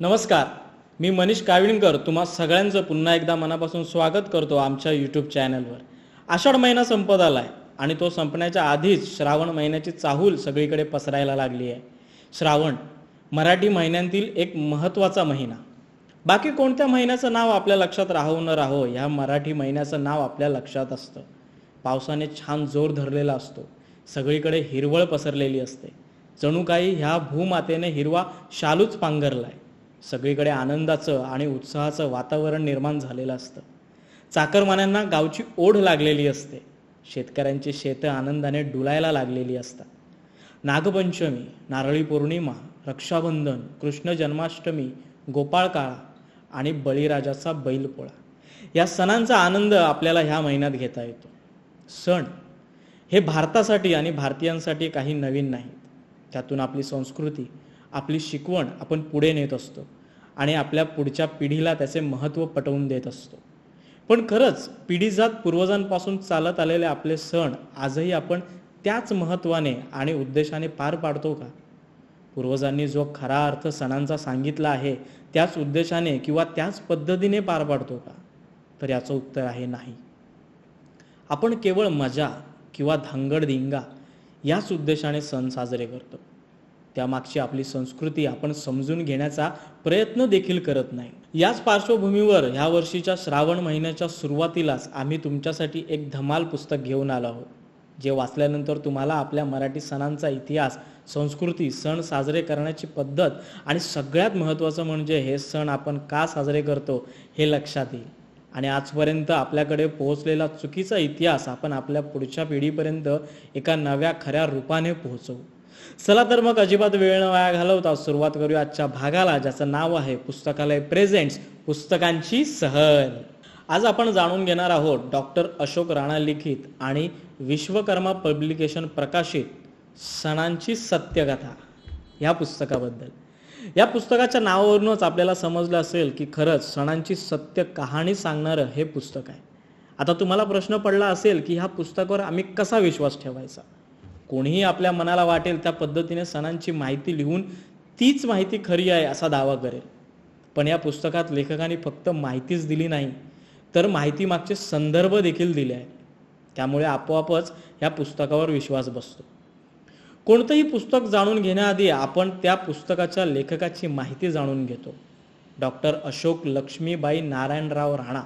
नमस्कार मी मनीष काविणकर तुम्हा सगळ्यांचं पुन्हा एकदा मनापासून स्वागत करतो आमच्या यूट्यूब चॅनलवर आषाढ महिना संपत आला आहे आणि तो संपण्याच्या आधीच श्रावण महिन्याची चाहूल सगळीकडे पसरायला लागली आहे. श्रावण मराठी महिन्यांतील एक महत्त्वाचा महिना. बाकी कोणत्या महिन्याचं नाव आपल्या लक्षात राहो न राहो ह्या मराठी महिन्याचं नाव आपल्या लक्षात असतं. पावसाने छान जोर धरलेला असतो. सगळीकडे हिरवळ पसरलेली असते. जणू काही ह्या भूमातेने हिरवा शालूच पांघरला आहे सगळीकडे आनंदाचं आणि उत्साहाचं वातावरण निर्माण झालेलं असतं. चाकरमान्यांना गावची ओढ लागलेली असते. शेतकऱ्यांची शेतं आनंदाने डुलायला लागलेली असतात. नागपंचमी नारळी पौर्णिमा रक्षाबंधन कृष्ण जन्माष्टमी गोपाळकाळा आणि बळीराजाचा बैलपोळा. या सणांचा आनंद आपल्याला ह्या महिन्यात घेता येतो. सण हे भारतासाठी आणि भारतीयांसाठी काही नवीन नाहीत. त्यातून आपली संस्कृती आपली शिकवण आपण पुढे नेत असतो आणि आपल्या पुढच्या पिढीला त्याचे महत्त्व पटवून देत असतो. पण खरंच पिढीजात पूर्वजांपासून चालत आलेले आपले सण आजही आपण त्याच महत्त्वाने आणि उद्देशाने पार पाडतो का? पूर्वजांनी जो खरा अर्थ सणांचा सांगितला आहे त्याच उद्देशाने किंवा त्याच पद्धतीने पार पाडतो का? तर याचं उत्तर आहे नाही. आपण केवळ मजा किंवा धांगडधिंगा याच उद्देशाने सण साजरे करतो. त्यामागची आपली संस्कृती आपण समजून घेण्याचा प्रयत्न देखील करत नाही. याच पार्श्वभूमीवर ह्या वर्षीच्या श्रावण महिन्याच्या सुरुवातीलाच आम्ही तुमच्यासाठी एक धमाल पुस्तक घेऊन आलो आहोत जे वाचल्यानंतर तुम्हाला आपल्या मराठी सणांचा इतिहास संस्कृती सण साजरे करण्याची पद्धत आणि सगळ्यात महत्त्वाचं म्हणजे हे सण आपण का साजरे करतो हे लक्षात येईल. आणि आजपर्यंत आपल्याकडे पोहोचलेला चुकीचा इतिहास आपण आपल्या पुढच्या पिढीपर्यंत एका नव्या खऱ्या रूपाने पोहोचवू. चला तर मग अजिबात वेळ न वाया घालवता सुरुवात करूया आजच्या भागाला ज्याचं नाव आहे पुस्तकालय प्रेझेंट्स पुस्तकांची सहल. आज आपण जाणून घेणार आहोत डॉक्टर अशोक राणा लिखित आणि विश्वकर्मा पब्लिकेशन प्रकाशित सणांची सत्यकथा या पुस्तकाबद्दल. या पुस्तकाच्या नावावरूनच आपल्याला समजलं असेल की खरंच सणांची सत्य कहाणी सांगणारं हे पुस्तक आहे. आता तुम्हाला प्रश्न पडला असेल की ह्या पुस्तकावर आम्ही कसा विश्वास ठेवायचा? कोणीही आपल्या मनाला वाटेल त्या पद्धतीने सणांची माहिती लिहून तीच माहिती खरी आहे असा दावा करेल. पण या पुस्तकात लेखकांनी फक्त माहितीच दिली नाही तर माहिती मागचे संदर्भ देखील दिले आहेत. त्यामुळे आपोआपच या पुस्तकावर विश्वास बसतो. कोणतंही पुस्तक जाणून घेण्याआधी आपण त्या पुस्तकाच्या लेखकाची माहिती जाणून घेतो. डॉक्टर अशोक लक्ष्मीबाई नारायणराव राणा.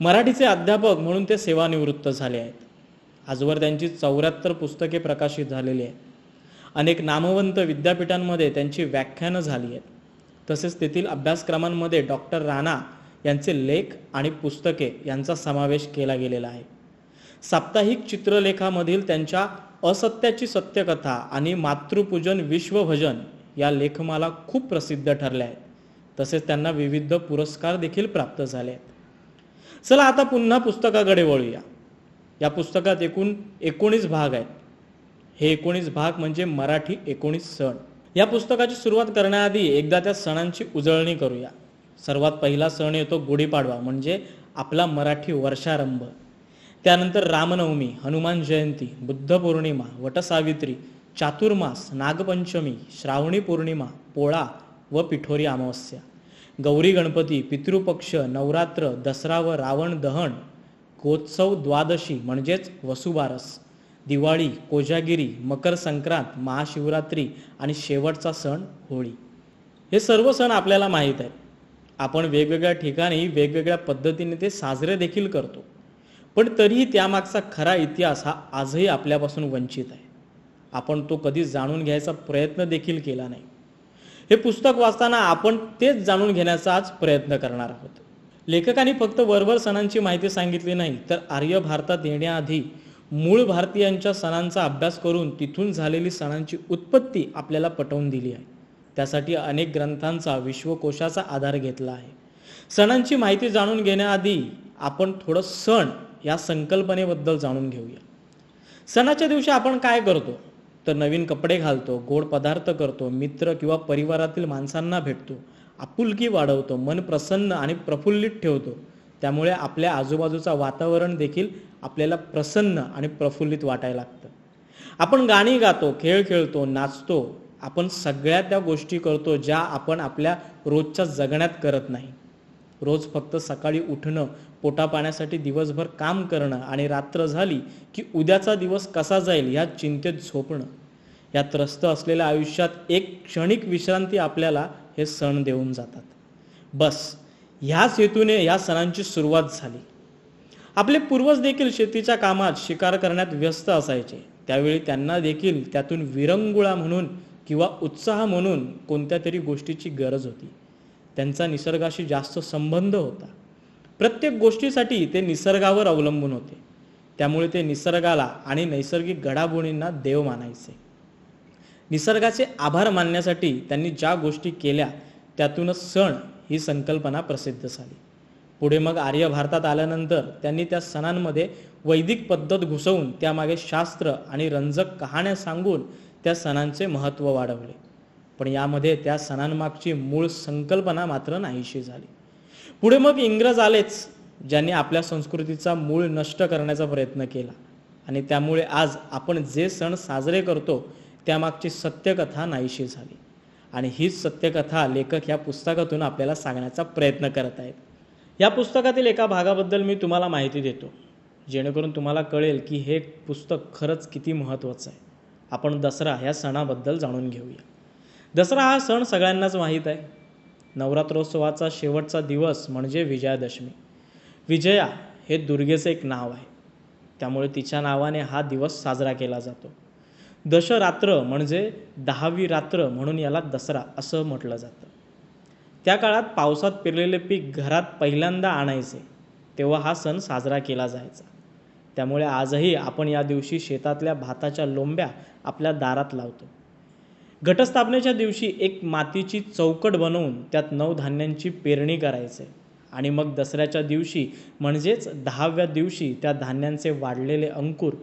मराठीचे अध्यापक म्हणून ते सेवानिवृत्त झाले आहेत. आजवर त्यांची चौऱ्याहत्तर पुस्तके प्रकाशित झालेली आहेत. अनेक नामवंत विद्यापीठांमध्ये त्यांची व्याख्यानं झाली आहेत. तसेच तेथील अभ्यासक्रमांमध्ये डॉक्टर राणा यांचे लेख आणि पुस्तके यांचा समावेश केला गेलेला आहे. साप्ताहिक चित्रलेखामधील त्यांच्या असत्याची सत्यकथा आणि मातृपूजन विश्वभजन या लेखमाला खूप प्रसिद्ध ठरल्या आहेत. तसेच त्यांना विविध पुरस्कार देखील प्राप्त झाले आहेत. चला आता पुन्हा पुस्तकाकडे वळूया. या पुस्तकात एकूण एकोणीस भाग आहेत. हे एकोणीस भाग म्हणजे मराठी एकोणीस सण. या पुस्तकाची सुरुवात करण्याआधी एकदा त्या सणांची उजळणी करूया. सर्वात पहिला सण येतो गुढीपाडवा म्हणजे आपला मराठी वर्षारंभ. त्यानंतर रामनवमी हनुमान जयंती बुद्ध पौर्णिमा वटसावित्री चातुर्मास नागपंचमी श्रावणी पौर्णिमा पोळा व पिठोरी अमावस्या. गौरी गणपती पितृपक्ष नवरात्र दसरा व रावण दहन गोत्सव द्वादशी म्हणजेच वसुबारस दिवाळी कोजागिरी मकर संक्रांत महाशिवरात्री आणि शेवटचा सण होळी. हे सर्व सण आपल्याला माहीत आहेत. आपण वेगवेगळ्या ठिकाणी वेगवेगळ्या पद्धतीने ते साजरे देखील करतो. पण तरीही त्यामागचा खरा इतिहास हा आजही आपल्यापासून वंचित आहे. आपण तो कधी जाणून घ्यायचा प्रयत्न देखील केला नाही. हे पुस्तक वाचताना आपण तेच जाणून घेण्याचा आज प्रयत्न करणार आहोत. लेखकांनी फक्त वरवर सणांची माहिती सांगितली नाही तर आर्य भारतात येण्याआधी मूळ भारतीयांच्या सणांचा अभ्यास करून तिथून झालेली सणांची उत्पत्ती आपल्याला पटवून दिली आहे. त्यासाठी अनेक ग्रंथांचा विश्वकोशाचा आधार घेतला आहे. सणांची माहिती जाणून घेण्याआधी आपण थोडं सण या संकल्पनेबद्दल जाणून घेऊया. सणाच्या दिवशी आपण काय करतो? तर नवीन कपडे घालतो गोड पदार्थ करतो मित्र किंवा परिवारातील माणसांना भेटतो. आपुलकी वाढवतो मन प्रसन्न आणि प्रफुल्लित ठेवतो. त्यामुळे आपल्या आजूबाजूचा वातावरण देखील आपल्याला प्रसन्न आणि प्रफुल्लित वाटायला लागतं. आपण गाणी गातो खेळ खेळतो नाचतो. आपण सगळ्या त्या गोष्टी करतो ज्या आपण आपल्या रोजच्या जगण्यात करत नाही. रोज फक्त सकाळी उठणं पोटा पाण्यासाठी दिवसभर काम करणं आणि रात्र झाली की उद्याचा दिवस कसा जाईल ह्या चिंतेत झोपणं. या त्रस्त असलेल्या आयुष्यात एक क्षणिक विश्रांती आपल्याला हे सण देऊन जातात. बस ह्याच हेतूने या सणांची सुरुवात झाली. आपले पूर्वज देखील शेतीच्या कामात शिकार करण्यात व्यस्त असायचे. त्यावेळी त्यांना देखील त्यातून विरंगुळा म्हणून किंवा उत्साह म्हणून कोणत्या तरी गोष्टीची गरज होती. त्यांचा निसर्गाशी जास्त संबंध होता. प्रत्येक गोष्टीसाठी ते निसर्गावर अवलंबून होते. त्यामुळे ते निसर्गाला आणि नैसर्गिक घडामोडींना देव मानायचे. निसर्गाचे आभार मानण्यासाठी त्यांनी ज्या गोष्टी केल्या त्यातूनच सण ही संकल्पना प्रसिद्ध झाली. पुढे मग आर्य भारतात आल्यानंतर त्यांनी त्या सणांमध्ये वैदिक पद्धत घुसवून त्यामागे शास्त्र आणि रंजक कहाण्या सांगून त्या सणांचे महत्त्व वाढवले. पण यामध्ये त्या सणांमागची मूळ संकल्पना मात्र नाहीशी झाली. पुढे मग इंग्रज आलेच ज्यांनी आपल्या संस्कृतीचा मूळ नष्ट करण्याचा प्रयत्न केला. आणि त्यामुळे आज आपण जे सण साजरे करतो त्यामागची सत्यकथा नाहीशी झाली. आणि हीच सत्यकथा लेखक या पुस्तकातून आपल्याला सांगण्याचा प्रयत्न करत आहेत. या पुस्तकातील एका भागाबद्दल मी तुम्हाला माहिती देतो. जेणेकरून तुम्हाला कळेल की हे पुस्तक खरंच किती महत्त्वाचं आहे. आपण दसरा ह्या सणाबद्दल जाणून घेऊया. दसरा हा सण सगळ्यांनाच माहीत आहे. नवरात्रोत्सवाचा शेवटचा दिवस म्हणजे विजयादशमी. विजया हे दुर्गेचं एक नाव आहे. त्यामुळे तिच्या नावाने हा दिवस साजरा केला जातो. दशरात्र म्हणजे दहावी रात्र म्हणून याला दसरा असं म्हटलं जातं. त्या काळात पावसात पेरलेले पीक घरात पहिल्यांदा आणायचे तेव्हा हा सण साजरा केला जायचा. त्यामुळे आजही आपण या दिवशी शेतातल्या भाताच्या लोंब्या आपल्या दारात लावतो. घटस्थापनेच्या दिवशी एक मातीची चौकट बनवून त्यात नऊ धान्यांची पेरणी करायचे आणि मग दसऱ्याच्या दिवशी म्हणजेच दहाव्या दिवशी त्या धान्यांचे वाढलेले अंकुर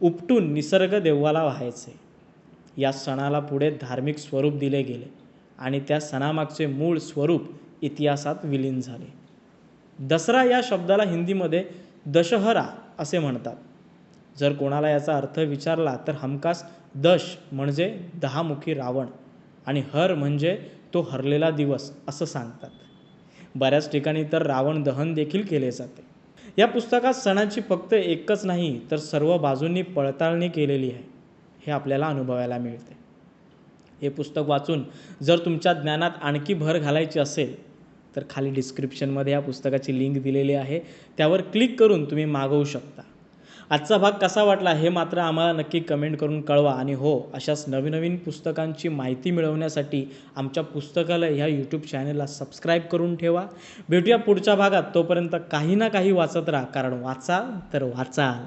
उपटून निसर्ग देवाला व्हायचे. या सणाला पुढे धार्मिक स्वरूप दिले गेले आणि त्या सणामागचे मूळ स्वरूप इतिहासात विलीन झाले. दसरा या शब्दाला हिंदीमध्ये दशहरा असे म्हणतात. जर कोणाला याचा अर्थ विचारला तर हमखास दश म्हणजे दहामुखी रावण आणि हर म्हणजे तो हरलेला दिवस असं सांगतात. बऱ्याच ठिकाणी तर रावण दहन देखील केले जाते. या पुस्तकात सणाची फक्त एकच नाही तर सर्व बाजूंनी पडताळणी केलेली आहे. हे आपल्याला अनुभवायला मिळते. हे पुस्तक वाचून जर तुमच्या ज्ञानात आणखी भर घालायची असेल तर खाली डिस्क्रिप्शनमध्ये या पुस्तकाची लिंक दिलेली आहे. त्यावर क्लिक करून तुम्ही मागवू शकता. आजचा भाग कसा वाटला हे मात्र आम्हाला नक्की कमेंट करून कळवा. आणि हो अशाच नवीन नवीन पुस्तकांची माहिती मिळवण्यासाठी आमच्या पुस्तकालय ह्या यूट्यूब चॅनलला सबस्क्राईब करून ठेवा. भेटूया पुढच्या भागात. तोपर्यंत काही ना काही वाचत राहा. कारण वाचा तर वाचाल.